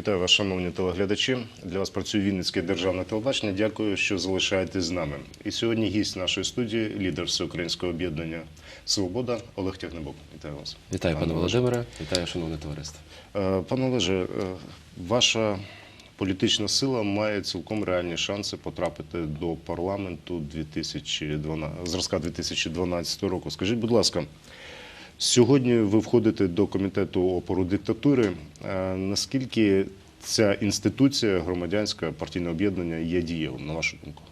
Вітаю вас, шановні телеглядачі. Для вас працює Вінницьке державне телебачення. Дякую, що залишаєтесь з нами. І сьогодні гість нашої студії, лідер Всеукраїнського об'єднання Свобода Олег Тягнебок. Вітаю вас. Вітаю, пане Володимире, вітаю, шановне товариство. Е, Пане Олеже, е, ваша політична сила має цілком реальні шанси потрапити до парламенту 2012, зразка 2012 року. Скажіть, будь ласка, сьогодні ви входите до комітету опору диктатури. Е, Наскільки ця інституція, громадянське партійне об'єднання є дієвим, на вашу думку?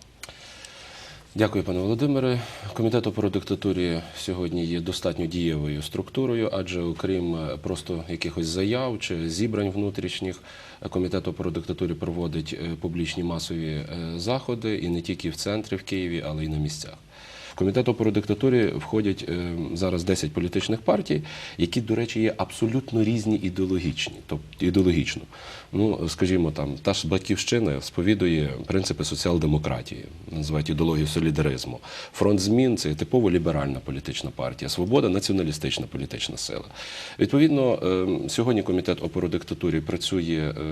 Дякую, пане Володимире. Комітет опору диктатурі сьогодні є достатньо дієвою структурою, адже окрім е, просто якихось заяв чи зібрань внутрішніх, комітет опору диктатурі проводить е, публічні масові заходи і не тільки в центрі в Києві, але й на місцях. В комітет опору диктатурі входять е, зараз 10 політичних партій, які, до речі, є абсолютно різні ідеологічні, тобто ідеологічно. Ну, скажімо, там та ж батьківщина сповідує принципи соціал-демократії, називають ідеологію солідаризму. Фронт змін це типово ліберальна політична партія, свобода націоналістична політична сила. Відповідно, е, сьогодні комітет опору диктатурі працює е,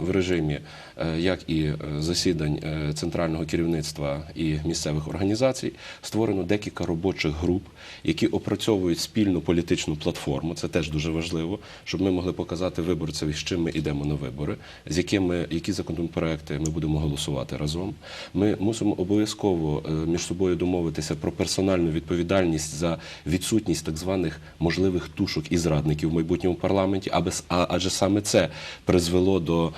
в режимі як і засідань центрального керівництва і місцевих організацій. Створено декілька робочих груп, які опрацьовують спільну політичну платформу. Це теж дуже важливо, щоб ми могли показати виборцеві, з чим ми йдемо на вибори, з якими які законопроекти ми будемо голосувати разом. Ми мусимо обов'язково е, між собою домовитися про персональну відповідальність за відсутність так званих можливих тушок і зрадників в майбутньому парламенті, аби адже саме це призвело до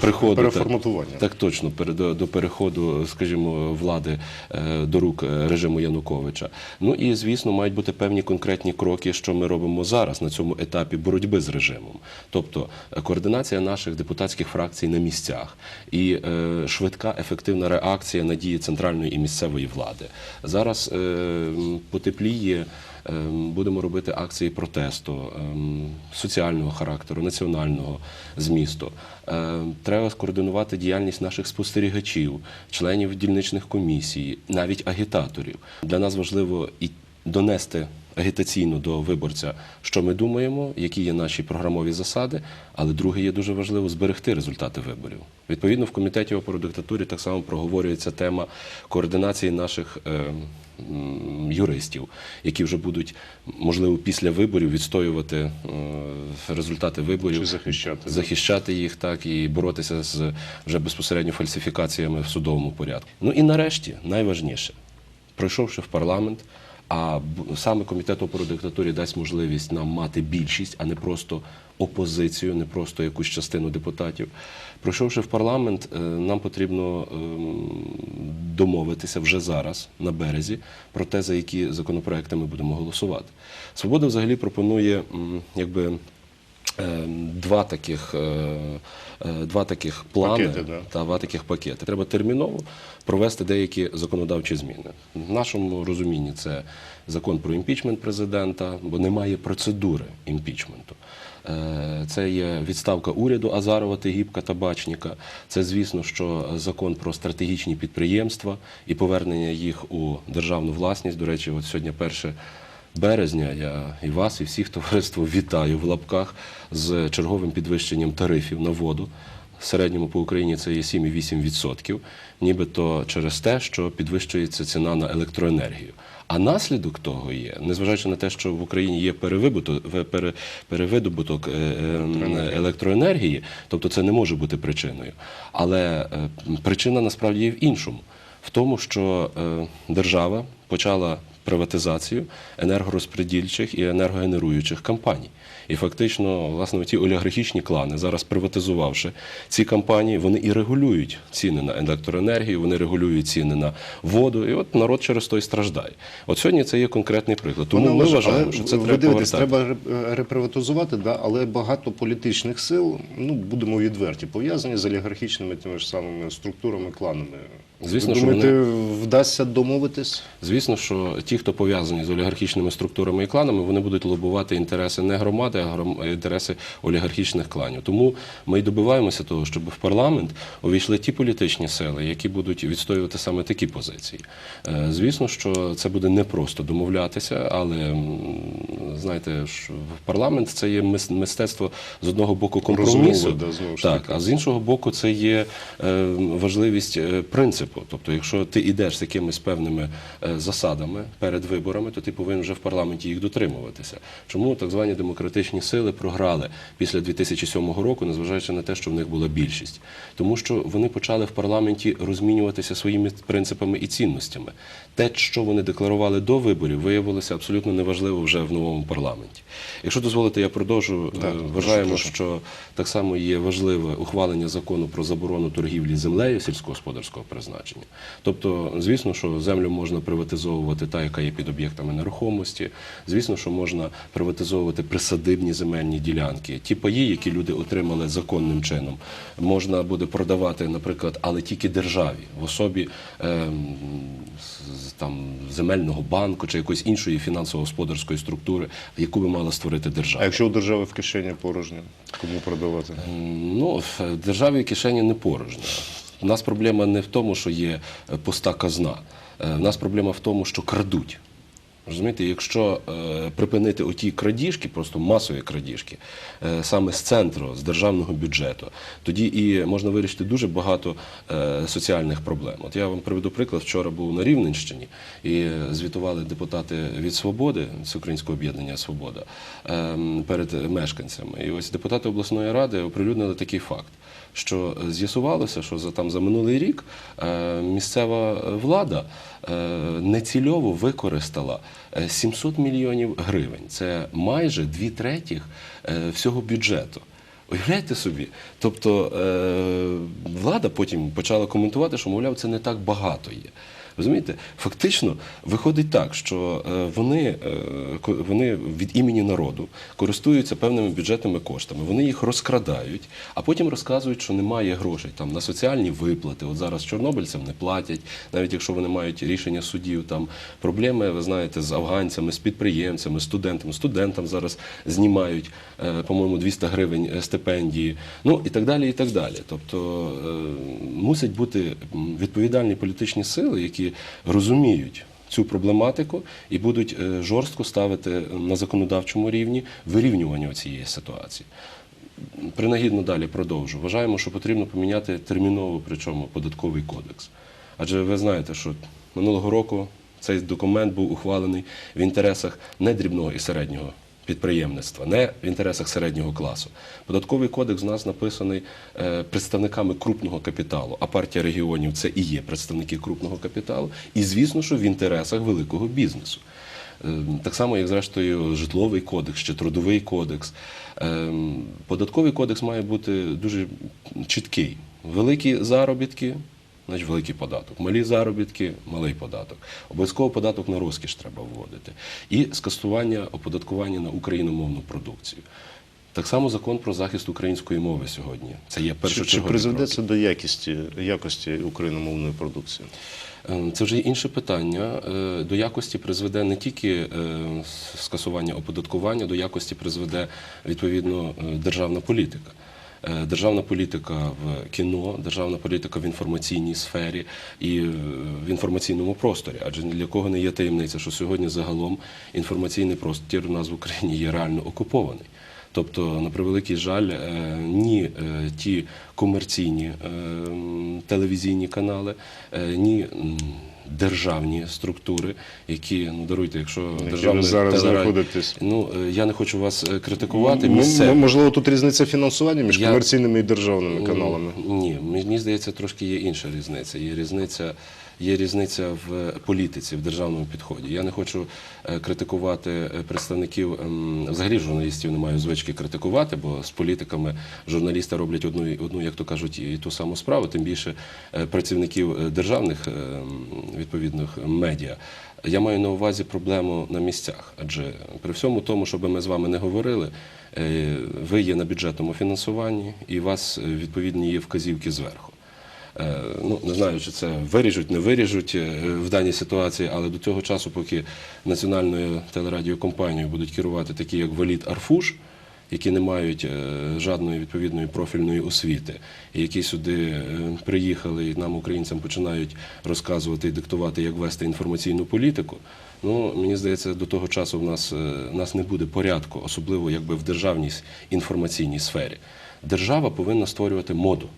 приходу переформатування. так точно пере- до, до переходу, скажімо, влади е, до рук е, режиму Януковича. Ну і звісно, мають бути певні конкретні кроки, що ми робимо зараз на цьому етапі боротьби з режимом. Тобто е, координація наших депутатських фракцій на місцях і е, швидка ефективна реакція на дії центральної і місцевої влади. Зараз е, потепліє. Ем, Будемо робити акції протесту ем, соціального характеру, національного змісту. Ем, Треба скоординувати діяльність наших спостерігачів, членів дільничних комісій, навіть агітаторів. Для нас важливо і донести агітаційно до виборця, що ми думаємо, які є наші програмові засади. Але друге є дуже важливо зберегти результати виборів. Відповідно, в комітеті опору диктатурі так само проговорюється тема координації наших. ем, юристів, які вже будуть можливо після виборів відстоювати е, результати виборів, Чи захищати? захищати їх так і боротися з вже безпосередньо фальсифікаціями в судовому порядку. Ну і нарешті найважніше, пройшовши в парламент. А саме комітет опору диктатурі дасть можливість нам мати більшість, а не просто опозицію, не просто якусь частину депутатів. Пройшовши в парламент, е, нам потрібно ем, домовитися вже зараз на березі про те, за які законопроекти ми будемо голосувати. Свобода взагалі пропонує якби. Е, Два таких, е, е, два таких плани Пакети, да. та два таких пакети. Треба терміново провести деякі законодавчі зміни. В нашому розумінні це закон про імпічмент президента, бо немає процедури імпічменту. Е, Це є відставка уряду Азарова, Тегібка та Бачніка. Це, звісно, що закон про стратегічні підприємства і повернення їх у державну власність. До речі, от сьогодні перше березня я і вас, і всіх товариство вітаю в лапках з черговим підвищенням тарифів на воду. В середньому по Україні це є 7,8%, нібито через те, що підвищується ціна на електроенергію. А наслідок того є, незважаючи на те, що в Україні є пере- перевидобуток е, е, електроенергії, тобто це не може бути причиною. Але е, причина насправді є в іншому, в тому, що е, держава почала приватизацію енергорозпредільчих і енергогенеруючих компаній. І фактично, власне, ті олігархічні клани, зараз приватизувавши ці компанії, вони і регулюють ціни на електроенергію, вони регулюють ціни на воду. І от народ через то і страждає. От сьогодні це є конкретний приклад. Тому Пане ми Олеже, вважаємо, що це ви треба дивитесь, повертати. треба реприватизувати, да, але багато політичних сил, ну будемо відверті, пов'язані з олігархічними тими ж самими структурами, кланами. Звісно, Ви що вони- вдасться домовитись? Звісно, що ті, хто пов'язані з олігархічними структурами і кланами, вони будуть лобувати інтереси не громади, а гром- інтереси олігархічних кланів. Тому ми й добиваємося того, щоб в парламент увійшли ті політичні сили, які будуть відстоювати саме такі позиції. Е, Звісно, що це буде непросто домовлятися, але знаєте, в парламент це є мис- мистецтво з одного боку компромісу. Розмови, да, так, а з іншого боку, це є е, важливість е, принципу. Тобто, якщо ти йдеш з якимись певними е, засадами перед виборами, то ти повинен вже в парламенті їх дотримуватися. Чому так звані демократичні сили програли після 2007 року, незважаючи на те, що в них була більшість? Тому що вони почали в парламенті розмінюватися своїми принципами і цінностями. Те, що вони декларували до виборів, виявилося абсолютно неважливо вже в новому парламенті. Якщо дозволите, я продовжу. Так, Е, Вважаємо, прошу. що так само є важливе ухвалення закону про заборону торгівлі землею сільськогосподарського призначення. Тобто, звісно, що землю можна приватизовувати та, яка є під об'єктами нерухомості. Звісно, що можна приватизовувати присадибні земельні ділянки. Ті паї, які люди отримали законним чином, можна буде продавати, наприклад, але тільки державі в особі ем, з- там земельного банку чи якоїсь іншої фінансово-господарської структури, яку би мала створити держава. А якщо у держави в кишені порожньо, кому продавати? Ну, в державі кишені не порожня. У нас проблема не в тому, що є е, пуста казна. Е, У нас проблема в тому, що крадуть. Розумієте, якщо е, припинити оті крадіжки, просто масові крадіжки, е, саме з центру, з державного бюджету, тоді і можна вирішити дуже багато е, соціальних проблем. От я вам приведу приклад. Вчора був на Рівненщині і звітували депутати від свободи з Українського об'єднання Свобода ем, перед мешканцями. І ось депутати обласної ради оприлюднили такий факт. Що е, з'ясувалося, що за там за минулий рік е, місцева влада е, нецільово використала е, 700 мільйонів гривень. Це майже дві третіх всього бюджету. Уявляєте собі? Тобто влада потім почала коментувати, що, мовляв, це не так багато є. Розумієте, фактично виходить так, що е, вони, е, вони від імені народу користуються певними бюджетними коштами, вони їх розкрадають, а потім розказують, що немає грошей там на соціальні виплати. От зараз чорнобильцям не платять, навіть якщо вони мають рішення судів. Там проблеми, ви знаєте, з афганцями, з підприємцями, студентами. Студентам зараз знімають, е, по-моєму, 200 гривень стипендії. Ну і так далі, і так далі. Тобто мусять бути відповідальні політичні сили, які розуміють. Цю проблематику і будуть е, жорстко ставити на законодавчому рівні вирівнювання цієї ситуації. Принагідно далі продовжу. Вважаємо, що потрібно поміняти терміново, причому податковий кодекс. Адже ви знаєте, що минулого року цей документ був ухвалений в інтересах не дрібного і середнього підприємництва, не в інтересах середнього класу. Податковий кодекс у нас написаний е, представниками крупного капіталу, а партія регіонів це і є представники крупного капіталу, і звісно, що в інтересах великого бізнесу. Е, Так само, як зрештою, житловий кодекс чи трудовий кодекс. Е, Податковий кодекс має бути дуже чіткий. Великі заробітки, значить великий податок. Малі заробітки, малий податок. Обов'язково податок на розкіш треба вводити. І скасування оподаткування на україномовну продукцію. Так само закон про захист української мови сьогодні. Це є Чи, чи призведе це до якості, якості україномовної продукції? Е, Це вже інше питання. Е, До якості призведе не тільки е, скасування оподаткування, до якості призведе відповідно е, державна політика. Е, Державна політика в кіно, державна політика в інформаційній сфері і е, в інформаційному просторі. Адже ні для кого не є таємниця, що сьогодні загалом інформаційний простір у нас в Україні є реально окупований. Тобто, на превеликий жаль, е, ні ті комерційні телевізійні канали, ні державні структури, які ну даруйте, якщо державна зараз знаходитесь. Ну е, я не хочу вас е, критикувати. М- м- Місцеві. Можливо, тут різниця фінансування між Я- комерційними і державними каналами. Ні, мені здається, трошки є інша різниця. Є різниця, є різниця в політиці, в державному підході. Я не хочу е, критикувати е, представників, ем, взагалі журналістів не маю звички критикувати, бо з політиками журналісти роблять одну, одну як то кажуть, і ту саму справу, тим більше е, працівників е, державних е, відповідних медіа. Я маю на увазі проблему на місцях, адже при всьому тому, щоб ми з вами не говорили, е, ви є на бюджетному фінансуванні і у вас е, відповідні є вказівки зверху. Е, Ну, не знаю, чи це виріжуть, не виріжуть е, в даній ситуації, але до цього часу, поки національною телерадіокомпанією будуть керувати такі, як Валід Арфуш, які не мають е, жодної відповідної профільної освіти, і які сюди приїхали і нам, українцям, починають розказувати і диктувати, як вести інформаційну політику. Ну, мені здається, до того часу в нас, в нас не буде порядку, особливо якби в державній інформаційній сфері. Держава повинна створювати моду.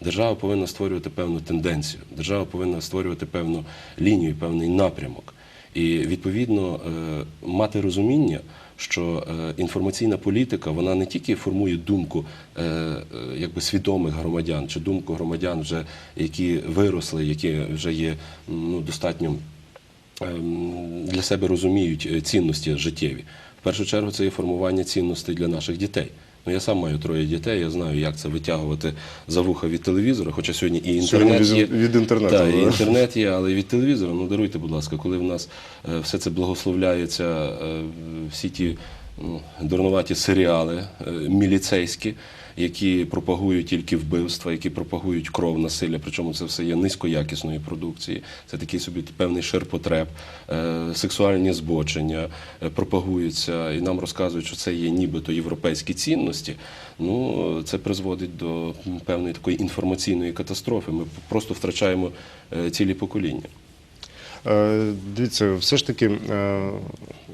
Держава повинна створювати певну тенденцію, держава повинна створювати певну лінію, певний напрямок. І відповідно е, мати розуміння, що е, інформаційна політика вона не тільки формує думку е, якби свідомих громадян чи думку громадян, вже які виросли, які вже є ну, достатньо ем, для себе розуміють цінності життєві. В першу чергу це є формування цінностей для наших дітей. Ну, я сам маю троє дітей, я знаю, як це витягувати за вуха від телевізора, хоча сьогодні і Сьогодні інтернет є. від, від інтернету. Так, і інтернет є, але і від телевізора. Ну даруйте, будь ласка, коли в нас е, все це благословляється, е, всі ті ну, дурнуваті серіали е, міліцейські, які пропагують тільки вбивства, які пропагують кров, насилля, причому це все є низькоякісної продукції. Це такий собі певний ширпотреб, е, сексуальні збочення е, пропагуються, і нам розказують, що це є нібито європейські цінності. Ну це призводить до певної такої інформаційної катастрофи. Ми просто втрачаємо е, цілі покоління. Е, Дивіться, все ж таки е,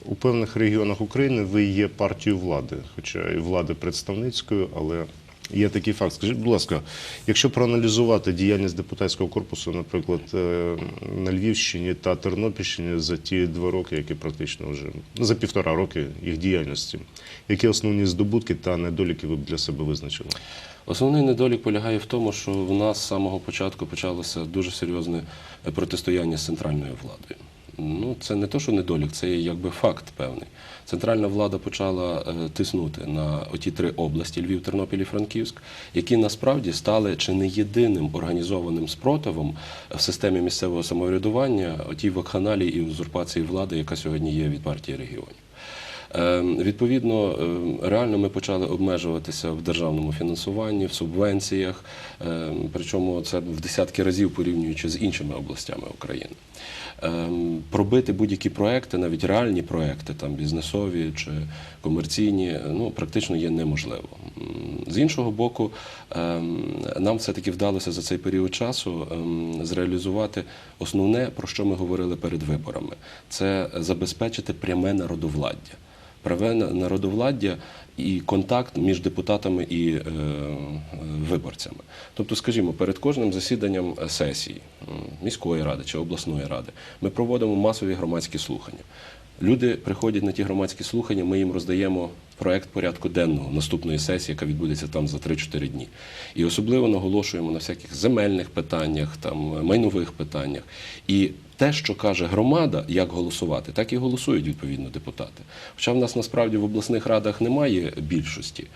у певних регіонах України ви є партією влади, хоча і влади представницькою, але є такий факт. Скажіть, будь ласка, якщо проаналізувати діяльність депутатського корпусу, наприклад, е, на Львівщині та Тернопільщині за ті два роки, які практично вже ну, за півтора роки їх діяльності, які основні здобутки та недоліки ви б для себе визначили? Основний недолік полягає в тому, що в нас з самого початку почалося дуже серйозне протистояння з центральною владою. Ну, це не то, що недолік, це якби факт певний. Центральна влада почала е, тиснути на оті три області Львів, Тернопіль і Франківськ, які насправді стали чи не єдиним організованим спротивом в системі місцевого самоврядування отій вакханалії і узурпації влади, яка сьогодні є від партії регіонів. Е, Відповідно, е, реально ми почали обмежуватися в державному фінансуванні, в субвенціях, е, причому це в десятки разів порівнюючи з іншими областями України. Е, Пробити будь-які проекти, навіть реальні проекти, там бізнесові чи комерційні, ну практично є неможливо. З іншого боку, е, нам все-таки вдалося за цей період часу ем, зреалізувати основне, про що ми говорили перед виборами, це забезпечити пряме народовладдя праве народовладдя і контакт між депутатами і е, е, виборцями. Тобто, скажімо, перед кожним засіданням е, сесії міської ради чи обласної ради ми проводимо масові громадські слухання. Люди приходять на ті громадські слухання, ми їм роздаємо проект порядку денного наступної сесії, яка відбудеться там за 3-4 дні. І особливо наголошуємо на всяких земельних питаннях, там майнових питаннях. І те, що каже громада, як голосувати, так і голосують відповідно депутати. Хоча в нас насправді в обласних радах немає більшості,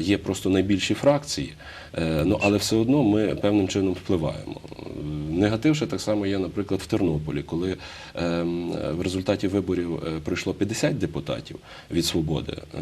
є просто найбільші фракції, е, ну але все одно ми певним чином впливаємо. Е, Негатив ще так само є, наприклад, в Тернополі, коли ем, в результаті виборів е, прийшло 50 депутатів від свободи е,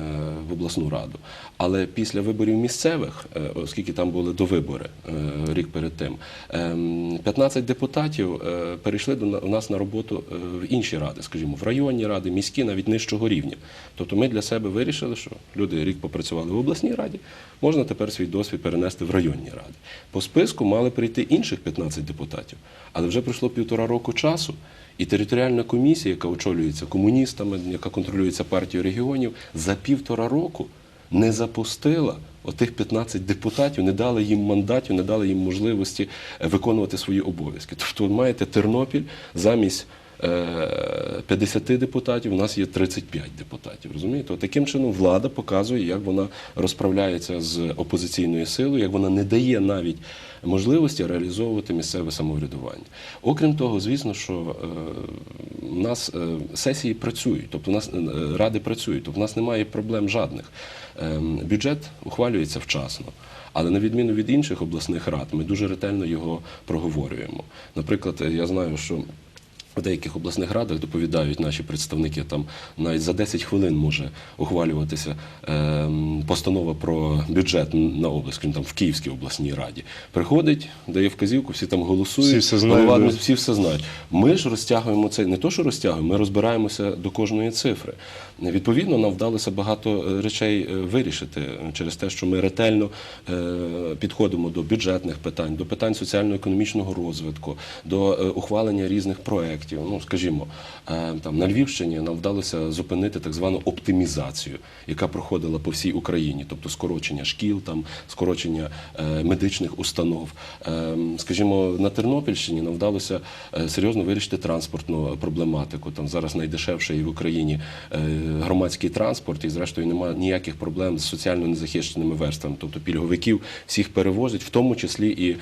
в обласну раду. Але після виборів місцевих, е, оскільки там були довибори е, рік перед тим, ем, 15 депутатів е, перейшли до на- нас на роботу е, в інші ради, скажімо, в районні ради, міські, навіть нижчого рівня. Тобто ми для себе вирішили, що люди рік попрацювали в обласній раді, можна тепер свій досвід перенести в районні ради. По списку мали прийти інших 15 депутатів, але вже пройшло півтора року часу. І територіальна комісія, яка очолюється комуністами, яка контролюється партією регіонів, за півтора року не запустила отих 15 депутатів, не дали їм мандатів, не дали їм можливості е, виконувати свої обов'язки. Тобто, маєте Тернопіль замість 50 депутатів, у нас є 35 депутатів. Розумієте? От Таким чином влада показує, як вона розправляється з опозиційною силою, як вона не дає навіть можливості реалізовувати місцеве самоврядування. Окрім того, звісно, що е, у нас е, сесії працюють, тобто у нас е, ради працюють, тобто у нас немає проблем жадних. Ем, Бюджет ухвалюється вчасно. Але на відміну від інших обласних рад, ми дуже ретельно його проговорюємо. Наприклад, я знаю, що В деяких обласних радах доповідають наші представники, там навіть за 10 хвилин може ухвалюватися ем, постанова про бюджет на область, скажімо, там в Київській обласній раді. Приходить, дає вказівку, всі там голосують, Всі все знають, голова всі все знають. Ми ж розтягуємо це не то, що розтягуємо, ми розбираємося до кожної цифри. Відповідно, нам вдалося багато е, речей е, вирішити е, через те, що ми ретельно е, підходимо до бюджетних питань, до питань соціально-економічного розвитку, до е, ухвалення різних проєктів. Ну, скажімо, е, там на Львівщині нам вдалося зупинити так звану оптимізацію, яка проходила по всій Україні, тобто скорочення шкіл, там скорочення е, медичних установ. Е, Скажімо, на Тернопільщині нам вдалося серйозно вирішити транспортну проблематику. Там зараз найдешевший в Україні громадський транспорт, і зрештою немає ніяких проблем з соціально незахищеними верствами. Тобто пільговиків всіх перевозять, в тому числі і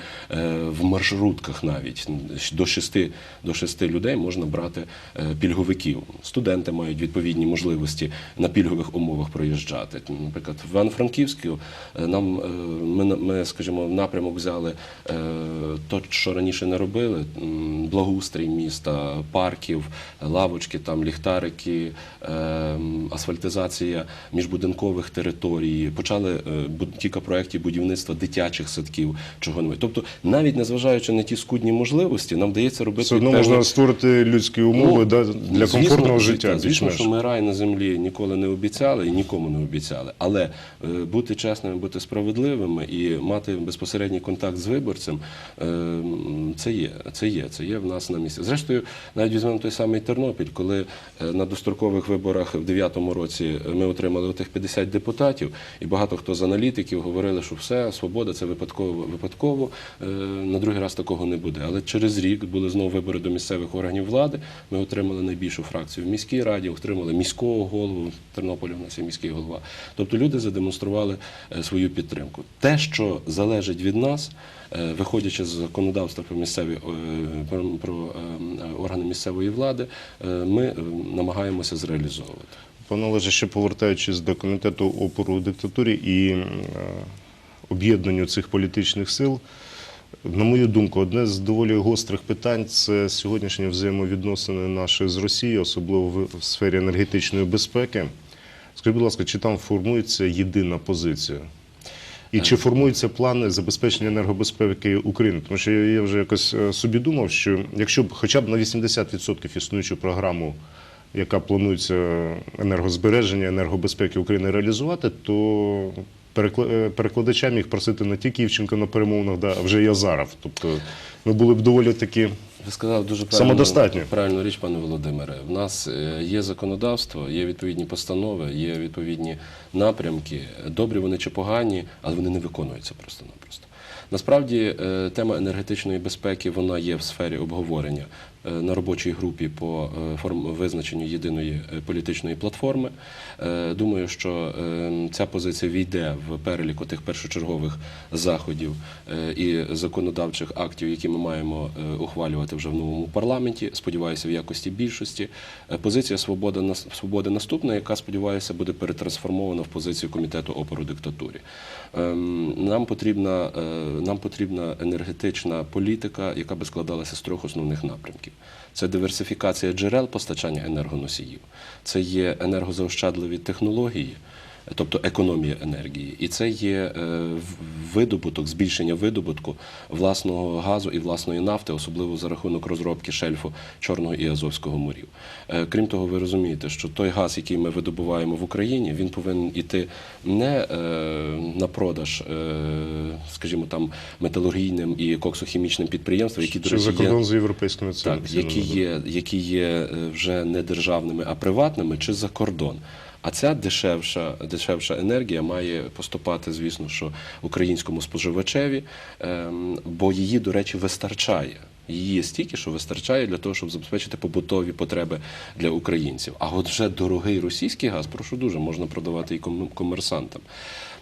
в маршрутках навіть до шести, до шести людей можна брати е, пільговиків. Студенти мають відповідні можливості на пільгових умовах проїжджати. Наприклад, в Івано-Франківську е, нам е, ми, ми, скажімо, в напрямок взяли то, що раніше не робили: благоустрій міста, парків, лавочки, там ліхтарики, асфальтизація міжбудинкових територій. Почали кілька проєктів будівництва дитячих садків, чого не Тобто, навіть незважаючи на ті скудні можливості, нам вдається робити Все одно можна створити людські умови Ну, да, для звісно, комфортного життя. Звісно, що ми рай на землі ніколи не обіцяли і нікому не обіцяли. Але е, бути чесними, бути справедливими і мати безпосередній контакт з виборцем е, це є. Це є. Це є в нас на місці. Зрештою, навіть візьмемо той самий Тернопіль, коли е, на дострокових виборах в 2009 році ми отримали отих 50 депутатів, і багато хто з аналітиків говорили, що все, свобода це випадково випадково. е, На другий раз такого не буде. Але через рік були знову вибори до місцевих органів влади. Ми отримали найбільшу фракцію в міській раді, отримали міського голову. В у нас є міський голова. Тобто люди задемонстрували е, свою підтримку. Те, що залежить від нас, е, виходячи з законодавства про місцеві е, про, органи місцевої влади, ми намагаємося зреалізовувати. Пане Олеже, ще повертаючись до комітету опору диктатурі і об'єднанню цих політичних сил, на мою думку, одне з доволі гострих питань це сьогоднішні взаємовідносини наші з Росією, особливо в сфері енергетичної безпеки. Скажіть, будь ласка, чи там формується єдина позиція? І чи формуються плани забезпечення енергобезпеки України? Тому що я вже якось е, собі думав, що якщо б хоча б на 80% існуючу програму, яка планується енергозбереження, енергобезпеки України реалізувати, то е, перекладача міг просити не тільки Івченко на перемовинах, да, а вже й Азаров. Тобто ми були б доволі таки. Ви сказали дуже Самодостатньо. правильну річ, пане Володимире. В нас е, є законодавство, є відповідні постанови, є відповідні напрямки. Добрі вони чи погані, але вони не виконуються просто-напросто. Насправді е, тема енергетичної безпеки вона є в сфері обговорення е, на робочій групі по е, визначенню єдиної е, політичної платформи. Е, Думаю, що е, ця позиція війде в перелік тих першочергових заходів е, і законодавчих актів, які ми маємо е, ухвалювати вже в новому парламенті. Сподіваюся, в якості більшості. Е, Позиція свобода свободи наступна, яка сподіваюся буде перетрансформована в позицію комітету опору диктатурі. Ем, Нам потрібна е, нам потрібна енергетична політика, яка би складалася з трьох основних напрямків: це диверсифікація джерел постачання енергоносіїв, це є енергозаощадливі технології. Тобто економія енергії, і це є е, видобуток, збільшення видобутку власного газу і власної нафти, особливо за рахунок розробки шельфу Чорного і Азовського морів. Е, Крім того, ви розумієте, що той газ, який ми видобуваємо в Україні, він повинен іти не е, на продаж, скажімо там, металургійним і коксохімічним підприємствам, які до Чи речі, є кордон з європейськими цінами? так, які є, які є вже не державними, а приватними, чи за кордон. А ця дешевша, дешевша енергія має поступати, звісно, що українському споживачеві, ем, бо її, до речі, вистачає. Її стільки, що вистачає для того, щоб забезпечити побутові потреби для українців. А от вже дорогий російський газ, прошу дуже, можна продавати і ком- комерсантам.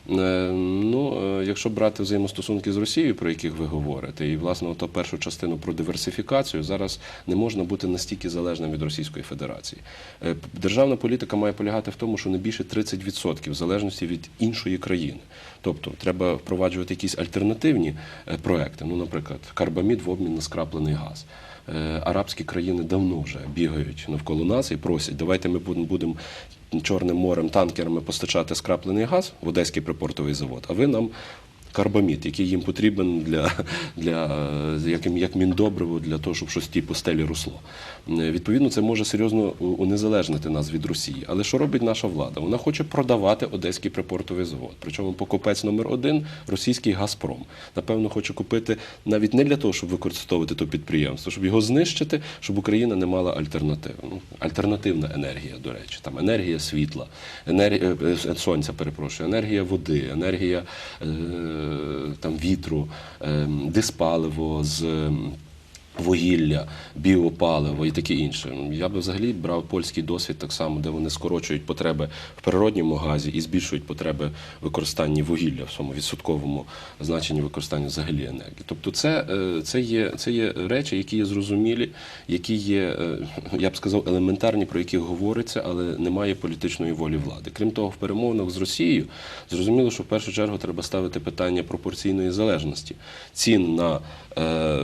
Е, Ну, е, якщо брати взаємостосунки з Росією, про яких ви говорите, і власне ото першу частину про диверсифікацію, зараз не можна бути настільки залежним від Російської Федерації. Е, Державна політика має полягати в тому, що не більше 30% в залежності від іншої країни. Тобто треба впроваджувати якісь альтернативні проекти, ну, наприклад, карбамід в обмін на скраплений газ. арабські країни давно вже бігають навколо нас і просять, давайте ми будемо Чорним морем танкерами постачати скраплений газ в Одеський припортовий завод, а ви нам карбамід, який їм потрібен для, для е, як, як міндобриво для того, щоб щось тій постелі росло. Е, Відповідно, це може серйозно унезалежнити нас від Росії. Але що робить наша влада? Вона хоче продавати Одеський припортовий завод. Причому покупець номер один російський Газпром. Напевно, хоче купити навіть не для того, щоб використовувати то підприємство, щоб його знищити, щоб Україна не мала альтернативи. Ну, альтернативна енергія, до речі, там енергія світла, енергія е, сонця, перепрошую, енергія води, енергія е, там вітру, е, диспаливо з. Вугілля, біопаливо і таке інше. Я би взагалі брав польський досвід так само, де вони скорочують потреби в природньому газі і збільшують потреби в використанні вугілля в своєму відсотковому значенні використання взагалі енергії. Тобто, це, е, це, є, це є речі, які є зрозумілі, які є, е, я б сказав, елементарні, про які говориться, але немає політичної волі влади. Крім того, в перемовинах з Росією зрозуміло, що в першу чергу треба ставити питання пропорційної залежності цін на е,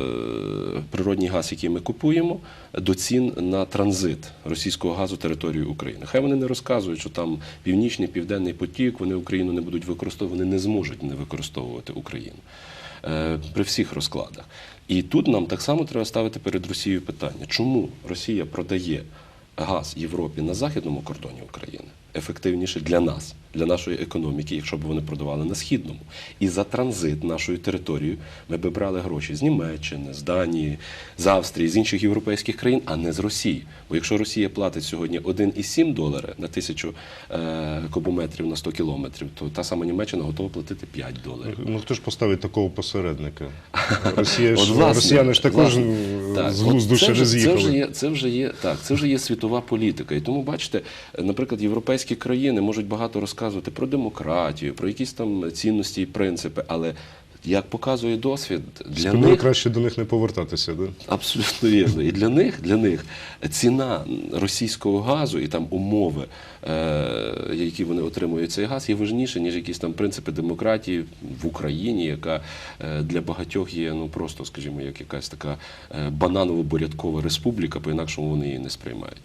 природній газ, який ми купуємо, до цін на транзит російського газу територією України. Хай вони не розказують, що там північний, південний потік, вони Україну не будуть використовувати, не зможуть не використовувати Україну е, при всіх розкладах. І тут нам так само треба ставити перед Росією питання, чому Росія продає газ Європі на західному кордоні України ефективніше для нас, для нашої економіки, якщо б вони продавали на східному. І за транзит нашою територією ми б брали гроші з Німеччини, з Данії, з Австрії, з інших європейських країн, а не з Росії. Бо якщо Росія платить сьогодні 1,7 долари на тисячу е, кубометрів на 100 кілометрів, то та сама Німеччина готова платити 5 доларів. Ну хто ж поставить такого посередника? Росія От, власне, росіяни ж також так, з глузду ще не з'їхали. це вже є так, це вже є світова політика. І тому бачите, наприклад, європейські країни можуть багато розказувати про демократію, про якісь там цінності і принципи, але як показує досвід, для Тому них краще до них не повертатися, да? Абсолютно вірно. І для них, для них ціна російського газу і там умови, е, які вони отримують цей газ, є важніше, ніж якісь там принципи демократії в Україні, яка е, для багатьох є ну просто, скажімо, як якась така е, бананово-бурядкова республіка, по-інакшому вони її не сприймають.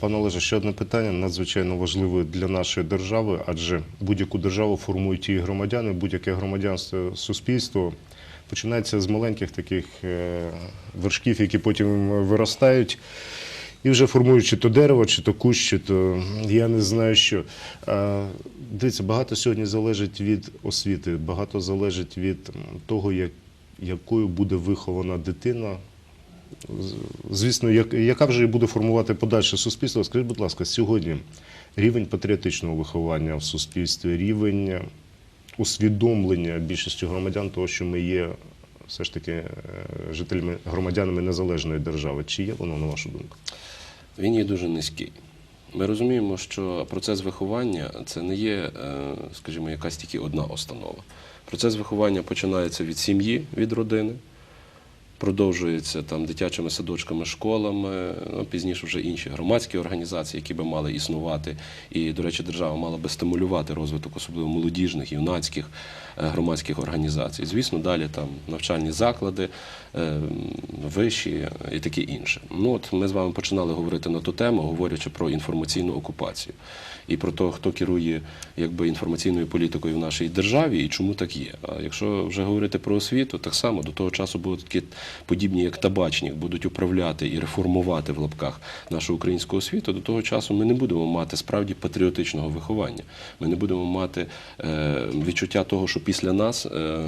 Пане Олеже, ще одне питання надзвичайно важливе для нашої держави, адже будь-яку державу формують її громадяни, будь-яке громадянство суспільство починається з маленьких таких е, вершків, які потім виростають. І вже формують чи то дерево, чи то кущ, чи то я не знаю що. Е, Дивіться, багато сьогодні залежить від освіти, багато залежить від того, як, якою буде вихована дитина, звісно, як, яка вже буде формувати подальше суспільство. Скажіть, будь ласка, сьогодні рівень патріотичного виховання в суспільстві, рівень усвідомлення більшості громадян того, що ми є все ж таки е, жителями громадянами незалежної держави. Чи є воно, на вашу думку? Він є дуже низький. Ми розуміємо, що процес виховання це не є, е, скажімо, якась тільки одна установа. Процес виховання починається від сім'ї, від родини, продовжується там дитячими садочками, школами, ну, пізніше вже інші громадські організації, які би мали існувати. І, до речі, держава мала би стимулювати розвиток, особливо молодіжних, юнацьких е, громадських організацій. Звісно, далі там навчальні заклади, е, вищі і таке інше. Ну от ми з вами починали говорити на ту тему, говорячи про інформаційну окупацію і про те, хто керує якби інформаційною політикою в нашій державі і чому так є. А якщо вже говорити про освіту, так само до того часу будуть такі подібні, як табачник, будуть управляти і реформувати в лапках нашу українську освіту. До того часу ми не будемо мати справді патріотичного виховання. Ми не будемо мати е, відчуття того, що після нас е,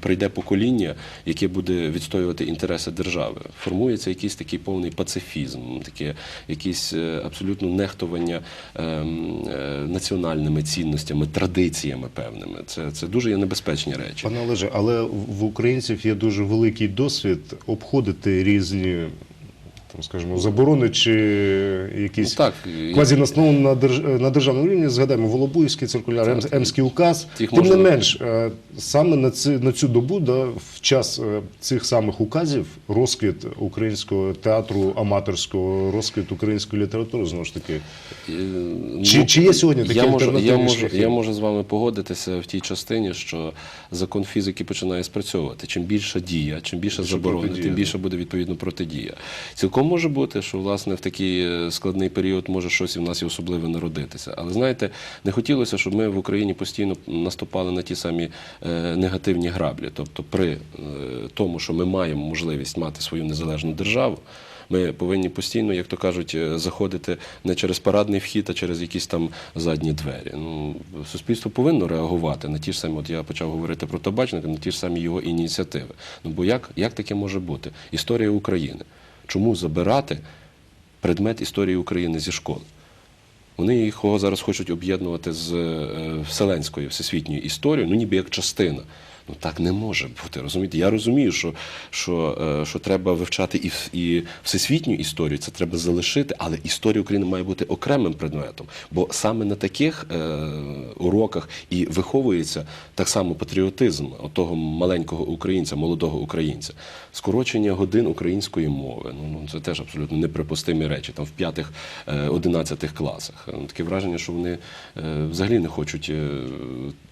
прийде покоління, яке буде відстоювати інтереси держави. Формується якийсь такий повний пацифізм, таке якесь е, абсолютно нехтування е, е, національними цінностями, традиціями певними. Це, це дуже є небезпечні речі. Пане Олеже, але в українців є дуже великий досвід обходити різні там, скажімо, заборони чи якісь Ну, так, і- на, держ... на державному рівні. Згадаємо Волобуївський циркуляр, Ем- Емський указ. Тим можна- не менш, е, саме на, ці, на цю добу, да, в час е, цих самих указів, розквіт українського театру аматорського, розквіт української літератури, знову ж таки. Е, Чи- ну, чи є сьогодні такі я можу, я, можу, шляхи? я можу з вами погодитися в тій частині, що закон фізики починає спрацьовувати. Чим більша дія, чим Більше заборони, тим більше буде відповідно протидія. Цілком може бути, що власне в такий е, складний період може щось в нас і особливе народитися. Але знаєте, не хотілося, щоб ми в Україні постійно наступали на ті самі е, негативні граблі. Тобто, при е, тому, що ми маємо можливість мати свою незалежну державу. Ми повинні постійно, як то кажуть, заходити не через парадний вхід, а через якісь там задні двері. Ну, суспільство повинно реагувати на ті ж самі, от я почав говорити про табачника, на ті ж самі його ініціативи. Ну бо як, як таке може бути? Історія України. Чому забирати предмет історії України зі школи? Вони його зараз хочуть об'єднувати з е, вселенською всесвітньою історією, ну ніби як частина. Ну так не може бути. Розумієте? Я розумію, що, що, е, що треба вивчати і, і всесвітню історію, це треба залишити, але історія України має бути окремим предметом. Бо саме на таких е, уроках і виховується так само патріотизм того маленького українця, молодого українця. Скорочення годин української мови. Ну, ну це теж абсолютно неприпустимі речі. Там в п'ятих, е, одинадцятих класах. Е, Таке враження, що вони е, взагалі не хочуть е,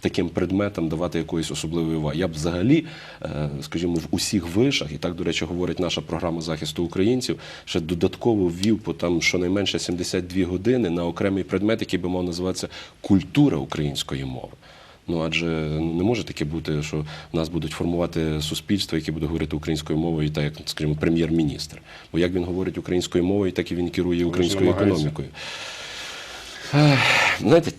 таким предметам давати якоїсь особливої уваги. Я б взагалі, е, скажімо, в усіх вишах, і так, до речі, говорить наша програма захисту українців, ще додатково ввів по там щонайменше 72 години на окремий предмет, який би мав називатися культура української мови. Ну адже не може таке бути, що нас будуть формувати суспільство, яке буде говорити українською мовою, так як, скажімо, прем'єр-міністр. Бо як він говорить українською мовою, так і він керує українською економікою. Знаєте,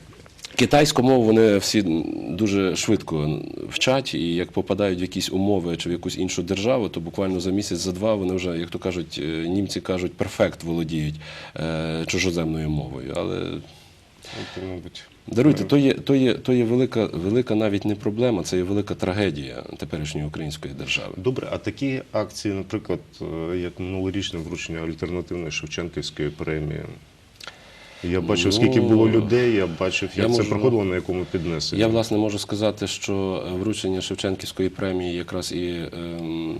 китайську мову вони всі дуже швидко вчать, і як попадають в якісь умови чи в якусь іншу державу, то буквально за місяць, за два вони вже, як то кажуть, е, німці кажуть, перфект володіють е, чужоземною мовою. Але От, мабуть, Даруйте, то є, то є, то є велика, велика навіть не проблема, це є велика трагедія теперішньої української держави. Добре, а такі акції, наприклад, е, як минулорічне вручення альтернативної Шевченківської премії. Я бачив, Ну, скільки було людей, я бачив, я як це можу- проходило, на якому піднесенні. Я власне можу сказати, що е, вручення Шевченківської премії якраз і ем,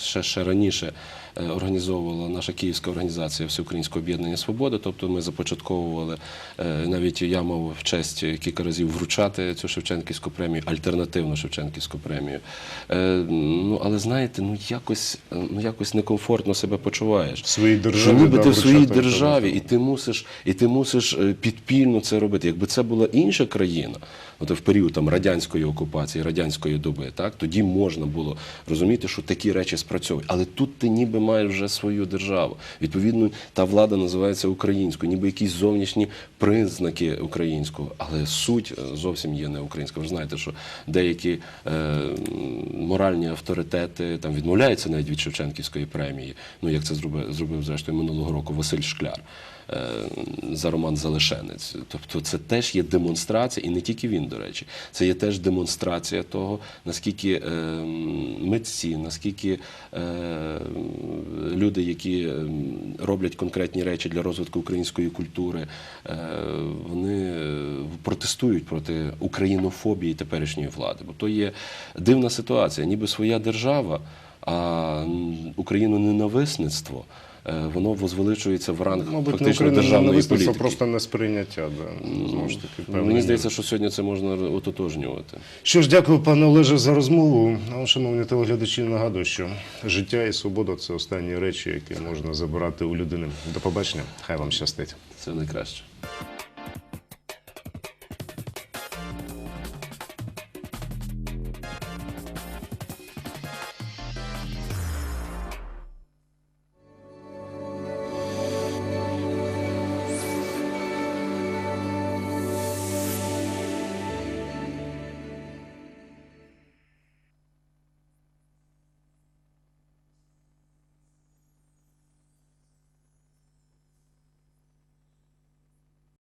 ще, ще раніше організовувала наша київська організація Всеукраїнського об'єднання Свобода. Тобто ми започатковували е, навіть я мав честь кілька разів вручати цю Шевченківську премію, альтернативну Шевченківську премію. Е, ну але знаєте, ну якось е, ну якось некомфортно себе почуваєш. В своїй державі, ніби ти в своїй державі, і ти мусиш, і ти мусиш е, підпільно це робити. Якби це була інша країна, от в період там радянської окупації, радянської доби, так тоді можна було розуміти, що такі речі спрацьовують. Але тут ти ніби маєш вже свою державу. Відповідно, та влада називається українською, ніби якісь зовнішні признаки українського, але суть е, зовсім є не українська. Ви знаєте, що деякі е, моральні авторитети там відмовляються навіть від Шевченківської премії. Ну як це зробив, зробив зрештою минулого року Василь Шкляр за роман Залишенець. Тобто це теж є демонстрація, і не тільки він, до речі, це є теж демонстрація того, наскільки е, митці, наскільки е, люди, які е, роблять конкретні речі для розвитку української культури, е, вони е, протестують проти українофобії теперішньої влади. Бо то є дивна ситуація, ніби своя держава, а м, україноненависництво. Е, Воно возвеличується в ранг Мабуть, фактично Україна державної не політики. просто несприйняття. Да. Знову ж таки, певні. Мені здається, що сьогодні це можна ототожнювати. Що ж, дякую, пане Олеже, за розмову. А шановні телеглядачі, нагадую, що життя і свобода це останні речі, які можна забирати у людини. До побачення. Хай вам щастить. Це найкраще.